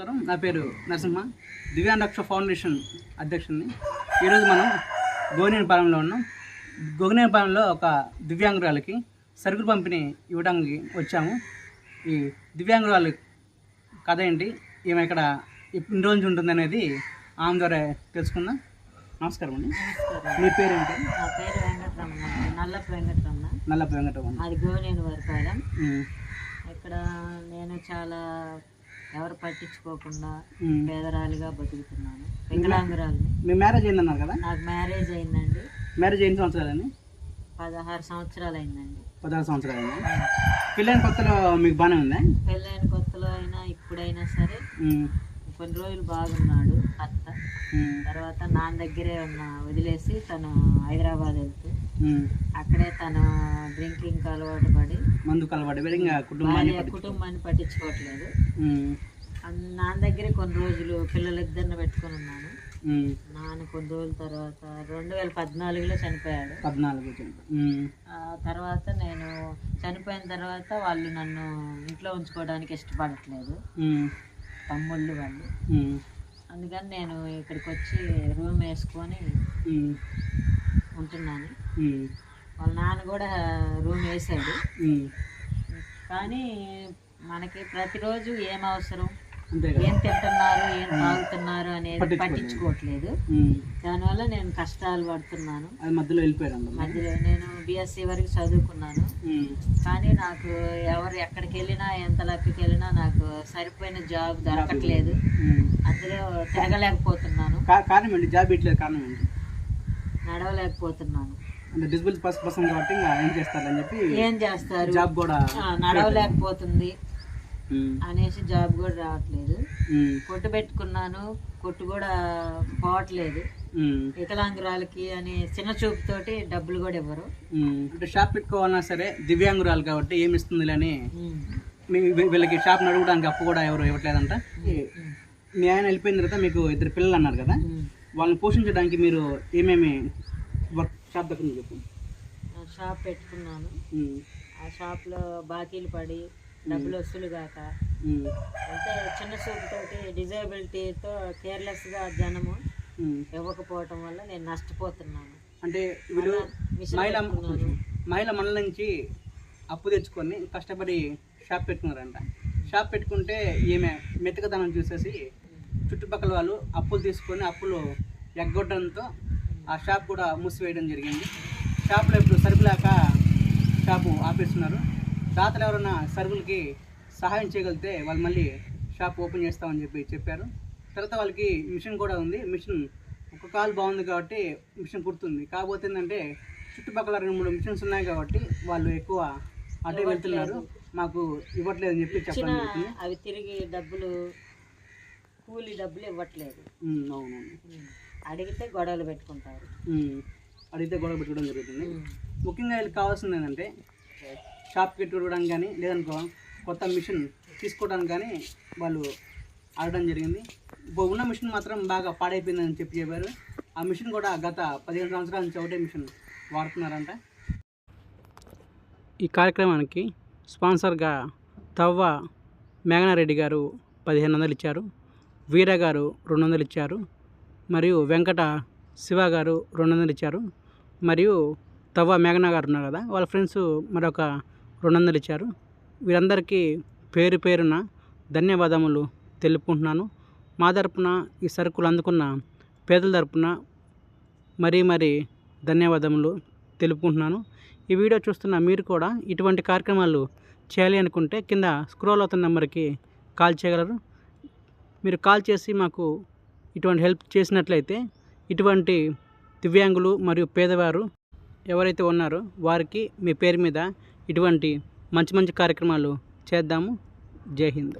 నరసింహ. దివ్యాంగ రక్ష ఫౌండేషన్ అధ్యక్షుడిని. ఈరోజు మనం గోనేనిపాలెంలో ఉన్నాం. గోనేనిపాలెంలో ఒక దివ్యాంగురాలకి సరుకులు పంపిణీ ఇవ్వడానికి వచ్చాము. ఈ దివ్యాంగురాలు కథ ఏంటి? ఈమె ఇక్కడ ఎన్ని రోజులు ఉంటుంది అనేది ఆమె ద్వారా తెలుసుకుందాం. నమస్కారం అండి. మీ పేరు ఏంటి నా పేరు వెంకటరమణ నల్లపు వెంకటరమణ. నల్లప వెంకటరమణ. అది గోనేని వరపాలెం ఉమ్, ఇక్కడ నేను చాలా ఎవరు పట్టించుకోకుండా. పేదరాలిగా బతుకుతున్నాను. వికలాంగురాలిని. మీ మ్యారేజ్ అయిందన్నారు కదా? నాకు మ్యారేజ్ అయిందండి. మ్యారేజ్ ఎన్ని సంవత్సరాలని పదహారు సంవత్సరాలు అయిందండి. పదహారు సంవత్సరాలని పెళ్ళైన కొత్తలో మీకు బాగానే ఉందా? పెళ్ళైన కొత్తలో అయినా ఇప్పుడైనా సరే కొన్ని రోజులు బాగున్నాడు అత్త. తర్వాత నాన్న దగ్గరే ఉన్న వదిలేసి తను హైదరాబాద్ వెళ్తూ. అక్కడే తన డ్రింకింగ్ అలవాటు పడి మందు కలవాడు ఇంకా కుటుంబాన్ని కుటుంబాన్ని పట్టించుకోవట్లేదు. నాన్న దగ్గరే కొన్ని రోజులు పిల్లలిద్దరిని పెట్టుకొని ఉన్నాను. నాన్న కొన్ని రోజుల తర్వాత రెండు వేల పద్నాలుగులో చనిపోయాడు. పద్నాలుగు తర్వాత నేను చనిపోయిన తర్వాత వాళ్ళు నన్ను ఇంట్లో ఉంచుకోవడానికి ఇష్టపడట్లేదు. తమ్ముళ్ళు వాళ్ళు. అందుకని నేను ఇక్కడికి వచ్చి రూమ్ వేసుకొని ఉంటున్నాను. వాళ్ళ నాన్న కూడా రూమ్ వేసాడు. కానీ మనకి ప్రతిరోజు ఏం అవసరం? ఏం తింటున్నారు? ఏం తాగుతున్నారు అనేది. పట్టించుకోవట్లేదు. దానివల్ల నేను కష్టాలు పడుతున్నాను. మధ్యలో. మధ్యలో నేను బిఎస్సి వరకు చదువుకున్నాను. కానీ నాకు ఎవరు ఎక్కడికి వెళ్ళినా ఎంత లెక్కకి వెళ్ళినా నాకు సరిపోయిన జాబ్ దొరకట్లేదు. అందులో తిరగలేకపోతున్నాను. కారణం ఏంటి? జాబ్ ఇట్లేదు. కారణం ఏంటి? నడవలేకపోతున్నాను. అంటే డిజిబుల్ పర్సన్ కాబట్టి ఏం చేస్తారని చెప్పి ఏం చేస్తారు? జాబ్ కూడా నడవలేకపోతుంది అనేసి జాబ్ కూడా రావట్లేదు. కొట్టు పెట్టుకున్నాను కొట్టు కూడా పోవట్లేదు. వికలాంగురాలకి అని చిన్న చూపుతోటి డబ్బులు కూడా ఇవ్వరు. అంటే షాప్ పెట్టుకోవాలన్నా సరే దివ్యాంగురాలు కాబట్టి ఏమి ఇస్తుంది అని వీళ్ళకి షాప్ నడవడానికి అప్పు కూడా ఎవరు ఇవ్వట్లేదంట. మీ ఆయన వెళ్ళిపోయిన తర్వాత మీకు ఇద్దరు పిల్లలు అన్నారు కదా? వాళ్ళని పోషించడానికి మీరు ఏమేమి వర్క్ షాప్ దగ్గర నుంచి చెప్పు ఆ షాప్ పెట్టుకున్నాను. ఆ షాప్లో బాకీలు పడి డబ్బులు వసూలు కాక అంటే చిన్న చూపుతోటి డిజేబిలిటీతో కేర్లెస్గా జనము. ఇవ్వకపోవటం వల్ల నేను నష్టపోతున్నాను. అంటే వీళ్ళు మహిళ. మహిళ మనల నుంచి అప్పు తెచ్చుకొని కష్టపడి షాప్ పెట్టుకున్నారంట. షాప్ పెట్టుకుంటే ఈమె మెతకదనం చూసేసి చుట్టుపక్కల వాళ్ళు అప్పులు తీసుకొని అప్పులు ఎగ్గొట్టడంతో ఆ షాప్ కూడా మూసివేయడం జరిగింది. షాప్లో ఇప్పుడు సరుకులేక షాపు ఆపేస్తున్నారు. దాతలు ఎవరైనా సరుకులకి సహాయం చేయగలిగితే వాళ్ళు మళ్ళీ షాప్ ఓపెన్ చేస్తామని చెప్పి చెప్పారు. తర్వాత వాళ్ళకి మిషన్ కూడా ఉంది. మిషన్ ఒక కాల్ బాగుంది కాబట్టి మిషన్ కుడుతుంది. కాకపోతే ఏంటంటే చుట్టుపక్కల రెండు మూడు మిషన్స్ ఉన్నాయి కాబట్టి వాళ్ళు ఎక్కువ అటే వెళ్తున్నారు. మాకు ఇవ్వట్లేదు అని చెప్పి చెప్పడం జరుగుతుంది. అవి తిరిగి డబ్బులు కూలీ డబ్బులు ఇవ్వట్లేదు. అవునవును. అడిగితే గొడవలు పెట్టుకుంటారు. అడిగితే గొడవ పెట్టుకోవడం జరుగుతుంది. ముఖ్యంగా వీళ్ళకి కావాల్సింది ఏంటంటే షాప్ పెట్టుకోవడానికి కానీ లేదనుకో కొత్త మిషన్ తీసుకోవడానికి కానీ వాళ్ళు ఆడడం జరిగింది. ఇప్పుడు ఉన్న మిషన్ మాత్రం బాగా పాడైపోయిందని చెప్పి చెప్పారు. ఆ మిషన్ కూడా గత పదిహేను సంవత్సరాల నుంచి ఒకటే మిషన్ వాడుతున్నారంట. ఈ కార్యక్రమానికి స్పాన్సర్గా తవ్వ మేఘనారెడ్డి గారు పదిహేను వందలు ఇచ్చారు. వీర గారు రెండు వందలు ఇచ్చారు. మరియు వెంకట శివ గారు రెండు వందలు ఇచ్చారు. మరియు తవ్వ మేఘన గారు ఉన్నారు కదా వాళ్ళ ఫ్రెండ్స్ మరొక రెండు వందలు ఇచ్చారు. వీరందరికీ పేరు పేరున ధన్యవాదములు తెలుపుకుంటున్నాను. మా తరపున ఈ సరుకులు అందుకున్న పేదల తరపున మరీ మరీ ధన్యవాదములు తెలుపుకుంటున్నాను. ఈ వీడియో చూస్తున్న మీరు కూడా ఇటువంటి కార్యక్రమాలు చేయాలి అనుకుంటే కింద స్క్రోల్ అవుతున్న నెంబర్కి కాల్ చేయగలరు. మీరు కాల్ చేసి మాకు ఇటువంటి హెల్ప్ చేసినట్లయితే ఇటువంటి దివ్యాంగులు మరియు పేదవారు ఎవరైతే ఉన్నారో వారికి మీ పేరు మీద ఇటువంటి మంచి మంచి కార్యక్రమాలు చేద్దాము. జై హింద్.